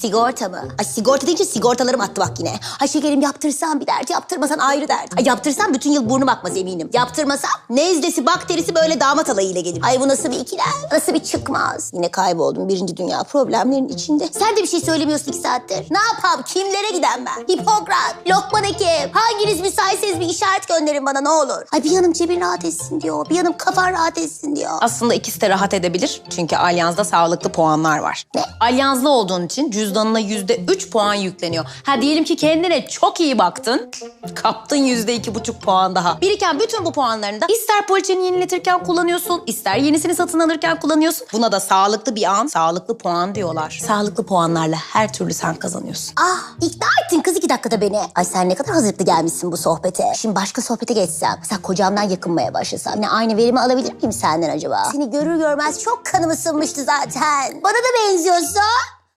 Sigorta mı? Ay sigorta deyince sigortalarım attı bak yine. Ay şekerim yaptırsan bir dert, yaptırmasan ayrı dert. Ay yaptırsam bütün yıl burnum akmaz eminim. Yaptırmasam nezlesi, bakterisi böyle damat alayıyla gelir. Ay bu nasıl bir ikilem? Nasıl bir çıkmaz? Yine kayboldum birinci dünya problemlerin içinde. Sen de bir şey söylemiyorsun iki saattir. Ne yapam? Kimlere giden ben? Hipokrat, Lokman Hekim. Hanginiz müsaitseniz bir işaret gönderin bana ne olur. Ay bir yanım cebin rahat etsin diyor. Bir yanım kafan rahat etsin diyor. Aslında ikisi de rahat edebilir. Çünkü Alyans'da sağlıklı puanlar var. Ne? Alyanslı olduğun için cüzdanına yüzde üç puan yükleniyor. Ha diyelim ki kendine çok iyi baktın. Kaptın yüzde iki buçuk puan daha. Biriken bütün bu puanlarını da ister poliçeni yeniletirken kullanıyorsun, ister yenisini satın alırken kullanıyorsun. Buna da sağlıklı bir an, sağlıklı puan diyorlar. Sağlıklı puanlarla her türlü sen kazanıyorsun. Ah ikna ettin kız iki dakikada beni. Ay sen ne kadar hazırlıklı gelmişsin bu sohbete. Şimdi başka sohbete geçsem. Mesela kocamdan yakınmaya başlasam. Ne aynı verimi alabilir miyim senden acaba? Seni görür görmez çok kanım ısınmıştı zaten. Bana da benziyorsun.